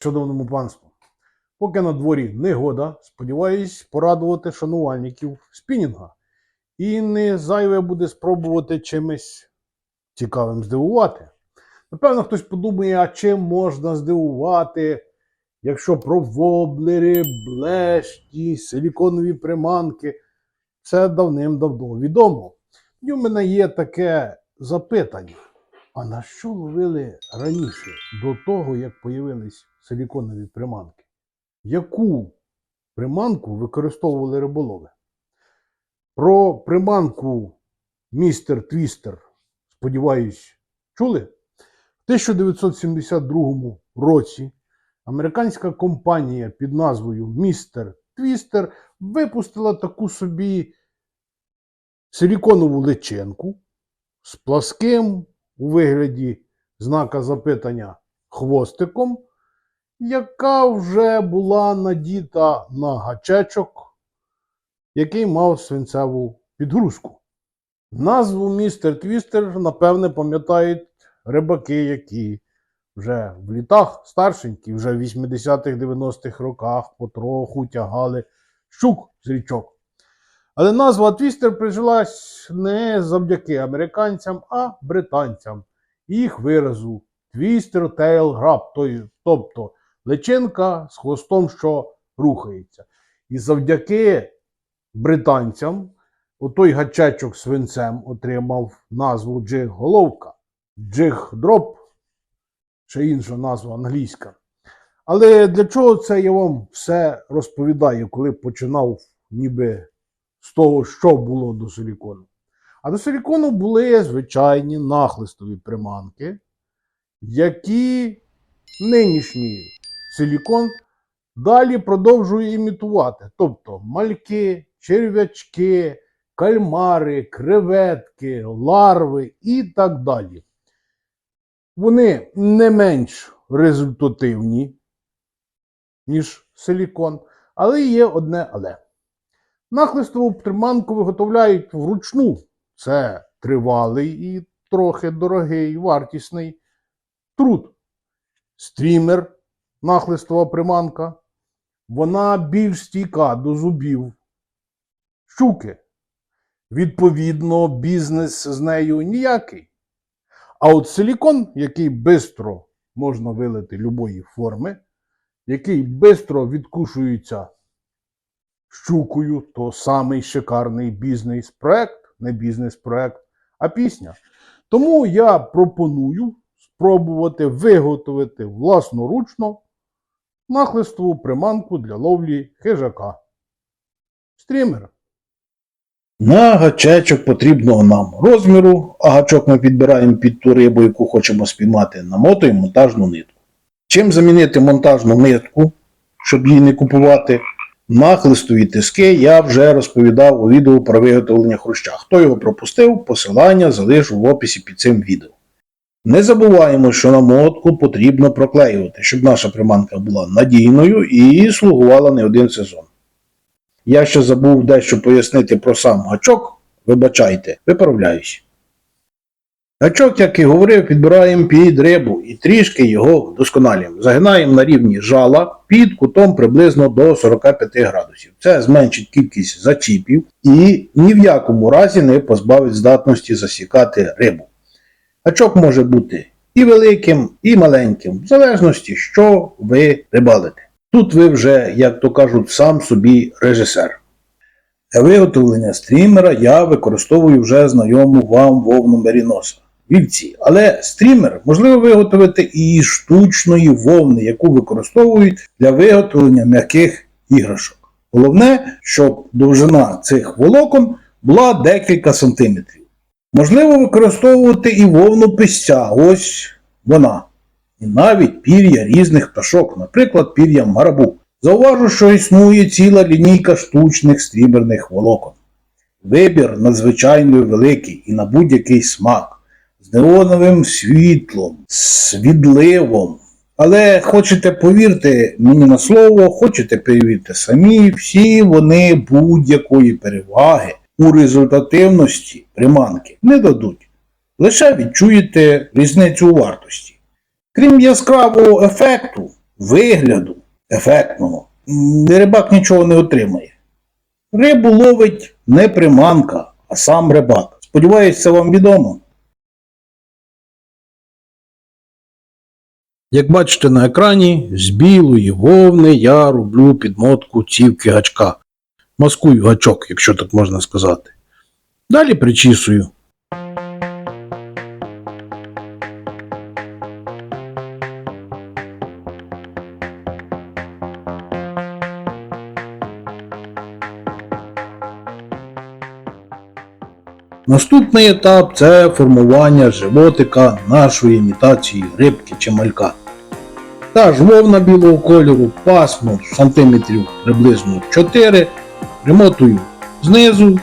Шановному панству, поки на дворі негода, сподіваюсь порадувати шанувальників спінінга. І не зайве буде спробувати чимось цікавим здивувати. Напевно, хтось подумає, а чим можна здивувати, якщо про воблери, блешті, силіконові приманки. Це давним-давно відомо. І в мене є таке запитання. А на що ловили раніше, до того, як появились силіконові приманки? Яку приманку використовували риболови? Про приманку містер Твістер, сподіваюсь, чули? В 1972 році американська компанія під назвою Містер Твістер випустила таку собі силіконову личинку з пласким у вигляді знака запитання хвостиком, яка вже була надіта на гачечок, який мав свинцеву підгрузку. Назву містер Твістер, напевне, пам'ятають рибаки, які вже в літах старшенькі, вже в 80-х, 90-х роках потроху тягали щук з річок. Але назва Твістер прижилась не завдяки американцям, а британцям. Їх виразу Tail Grab, той- тобто личинка з хвостом, що рухається. І завдяки британцям отой гачечок свинцем отримав назву джиг-головка, джиг-дроп, ще інша назва англійська. Але для чого це я вам все розповідаю, коли починав ніби з того, що було до силікону? А до силікону були звичайні нахлистові приманки, які нинішній силікон далі продовжує імітувати. Тобто мальки, черв'ячки, кальмари, креветки, ларви і так далі. Вони не менш результативні, ніж силікон, але є одне але. Нахлистову приманку виготовляють вручну. Це тривалий і трохи дорогий, вартісний труд. Стрімер, нахлистова приманка, вона більш стійка до зубів щуки. Відповідно, бізнес з нею ніякий. А от силікон, який швидко можна вилити любої форми, який швидко відкушується щукою, то самий шикарний бізнес-проект, не бізнес-проект, а пісня. Тому я пропоную спробувати виготовити власноручно нахлистову приманку для ловлі хижака. Стрімер. На гачечок потрібного нам розміру, а гачок ми підбираємо під ту рибу, яку хочемо спіймати, намотуємо монтажну нитку. Чим замінити монтажну нитку, щоб її не купувати? Нахлистові тиски я вже розповідав у відео про виготовлення хруща. Хто його пропустив, посилання залишу в описі під цим відео. Не забуваємо, що намотку потрібно проклеювати, щоб наша приманка була надійною і слугувала не один сезон. Я ще забув дещо пояснити про сам гачок. Вибачайте, виправляюсь. Гачок, як і говорив, підбираємо під рибу і трішки його вдосконалюємо. Загинаємо на рівні жала під кутом приблизно до 45 градусів. Це зменшить кількість зачіпів і ні в якому разі не позбавить здатності засікати рибу. Гачок може бути і великим, і маленьким, в залежності, що ви рибалите. Тут ви вже, як то кажуть, сам собі режисер. Для виготовлення стрімера я використовую вже знайому вам вовну меріноса. Вівці. Але стрімер можливо виготовити і із штучної вовни, яку використовують для виготовлення м'яких іграшок. Головне, щоб довжина цих волокон була декілька сантиметрів. Можливо використовувати і вовну писця, ось вона і навіть пір'я різних пташок, наприклад, пір'я марабу. Зауважу, що існує ціла лінійка штучних стріберних волокон. Вибір надзвичайно великий і на будь-який смак, з неоновим світлом, з. Але хочете повірте мені на слово, хочете перевірте самі, всі вони будь-якої переваги у результативності приманки не дадуть. Лише відчуєте різницю у вартості. Крім яскравого ефекту, вигляду ефектного, рибак нічого не отримає. Рибу ловить не приманка, а сам рибак. Сподіваюсь, це вам відомо. Як бачите на екрані, з білої вовни я роблю підмотку цівки гачка. Маскую гачок, якщо так можна сказати. Далі причісую. Наступний етап це формування животика нашої імітації рибки чи малька. Та ж вовна білого кольору, пасмо сантиметрів приблизно 4, примотую знизу,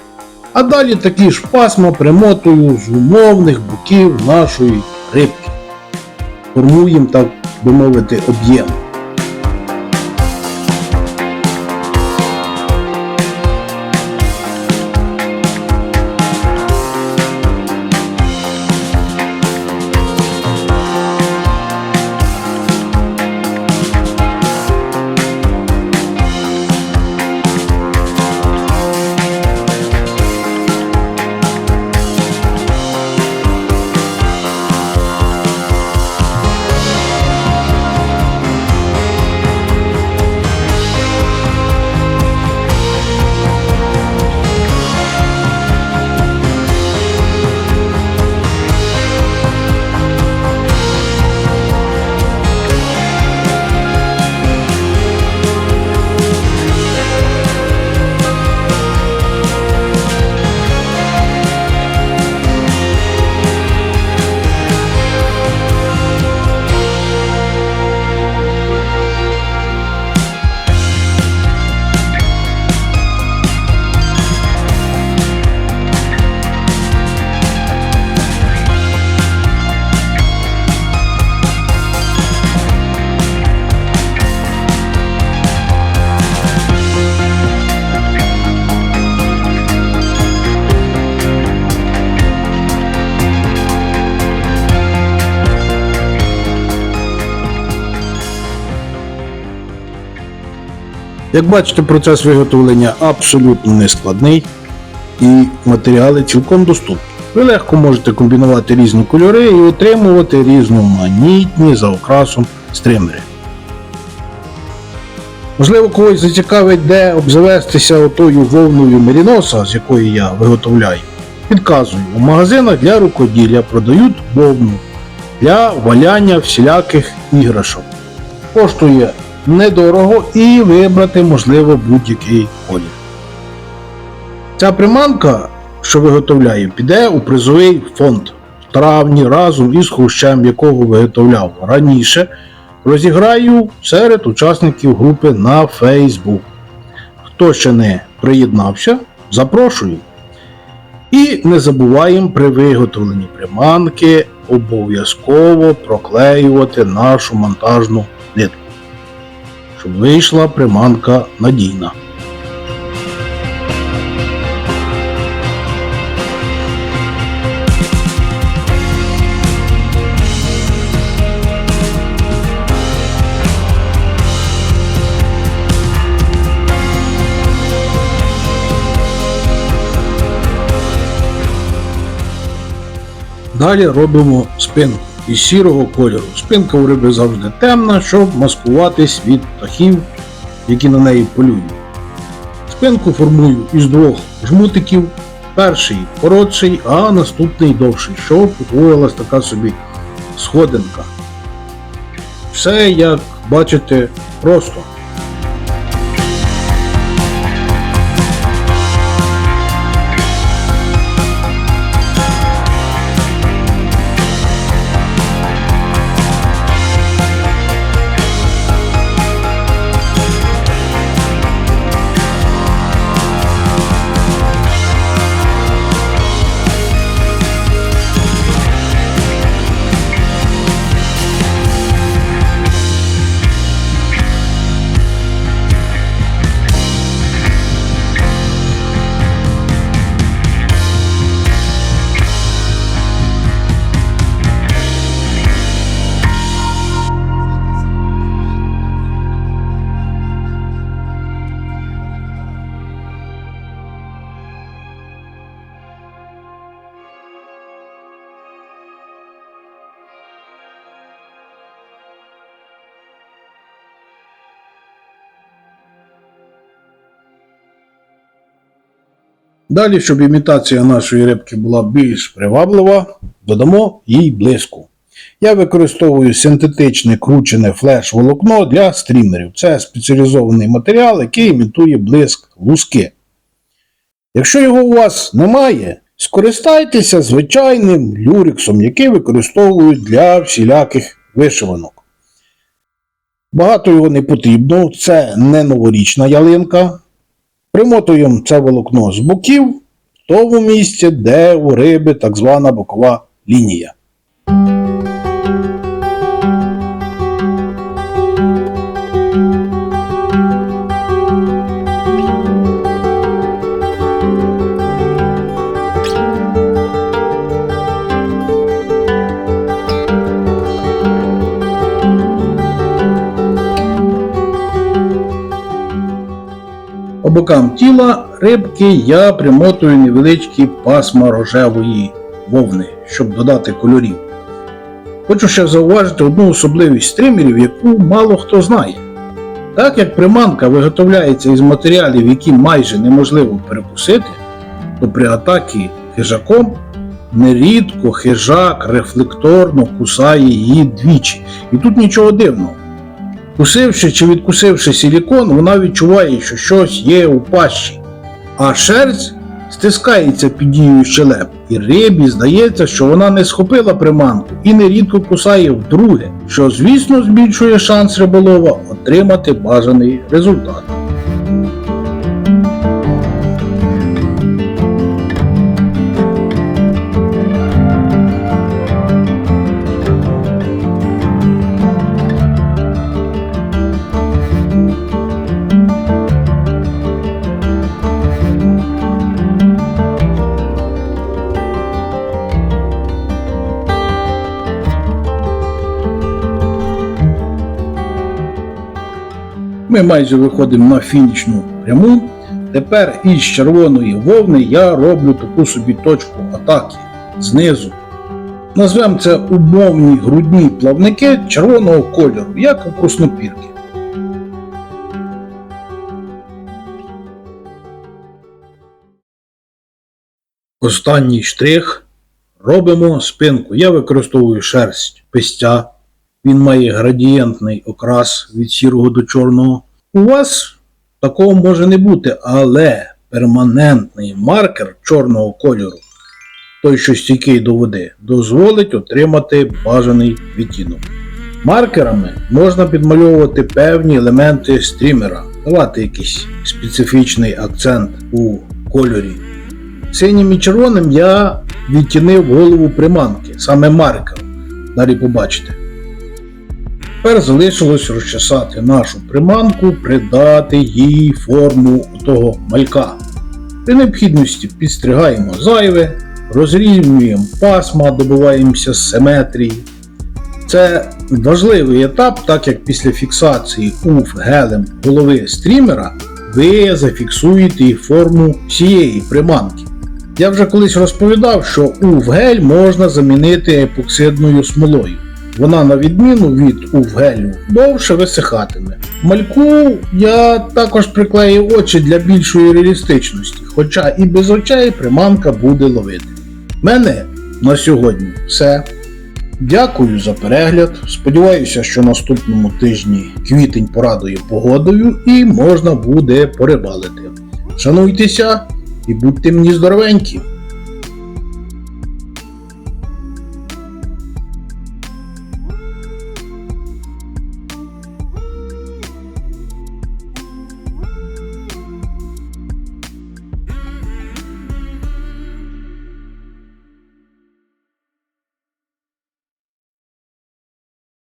а далі такі ж пасма примотую з умовних боків нашої рибки. Формуємо, так би мовити, об'єм. Як бачите, процес виготовлення абсолютно не складний і матеріали цілком доступні. Ви легко можете комбінувати різні кольори і отримувати різноманітні за окрасом стримери. Можливо, когось зацікавить, де обзавестися отою вовною меріноса, з якої я виготовляю. Підказую, у магазинах для рукоділля продають вовну для валяння всіляких іграшок. Коштує недорого і вибрати можливо будь-який колір. Ця приманка, що виготовляю, піде у призовий фонд в травні разом із хрущем, якого виготовляв раніше. Розіграю серед учасників групи на Facebook. Хто ще не приєднався, запрошую. І не забуваємо при виготовленні приманки обов'язково проклеювати нашу монтажну нитку щоб вийшла приманка надійна. Далі робимо спинку із сірого кольору. Спинка у риби завжди темна, щоб маскуватись від птахів, які на неї полюють. Спинку формую із двох жмутиків. Перший коротший, а наступний довший, щоб утворилась така собі сходинка. Все, як бачите, просто. Далі, щоб імітація нашої рибки була більш приваблива, додамо їй блиску. Я використовую синтетичне кручене флеш-волокно для стрімерів. Це спеціалізований матеріал, який імітує блиск луски. Якщо його у вас немає, скористайтеся звичайним люрексом, який використовують для всіляких вишиванок. Багато його не потрібно, це не новорічна ялинка. Примотуємо це волокно з боків в тому місці, де у риби так звана бокова лінія. Бокам тіла рибки я примотую невеличкі пасма рожевої вовни, щоб додати кольорів. Хочу ще зауважити одну особливість стримерів, яку мало хто знає. Так як приманка виготовляється із матеріалів, які майже неможливо перекусити, то при атакі хижаком нерідко хижак рефлекторно кусає її двічі. І тут нічого дивного. Кусивши чи відкусивши силікон, вона відчуває, що щось є у пащі, а шерсть стискається під дією щелеп, і рибі здається, що вона не схопила приманку і нерідко кусає вдруге, що, звісно, збільшує шанс риболова отримати бажаний результат. Ми майже виходимо на фінішну пряму. Тепер із червоної вовни я роблю таку собі точку атаки знизу. Назвемо це умовні грудні плавники червоного кольору, як у краснопірки. Останній штрих. Робимо спинку. Я використовую шерсть пестя. Він має градієнтний окрас від сірого до чорного. У вас такого може не бути, але перманентний маркер чорного кольору, той, що стійкий до води, дозволить отримати бажаний відтінок. Маркерами можна підмальовувати певні елементи стрімера, давати якийсь специфічний акцент у кольорі. Синім і червоним я відтінив голову приманки, саме маркером. Далі побачите. Тепер залишилось розчесати нашу приманку, придати їй форму того малька. При необхідності підстригаємо зайве, розрівнюємо пасма, добиваємося симетрії. Це важливий етап, так як після фіксації УФ гелем голови стрімера ви зафіксуєте форму всієї приманки. Я вже колись розповідав, що УВ-гель можна замінити епоксидною смолою. Вона, на відміну від УВ-гелю, довше висихатиме. Мальку я також приклеїв очі для більшої реалістичності, хоча і без очей приманка буде ловити. Мене на сьогодні все. Дякую за перегляд. Сподіваюся, що наступному тижні квітень порадує погодою і можна буде порибалити. Шануйтеся і будьте мені здоровенькі!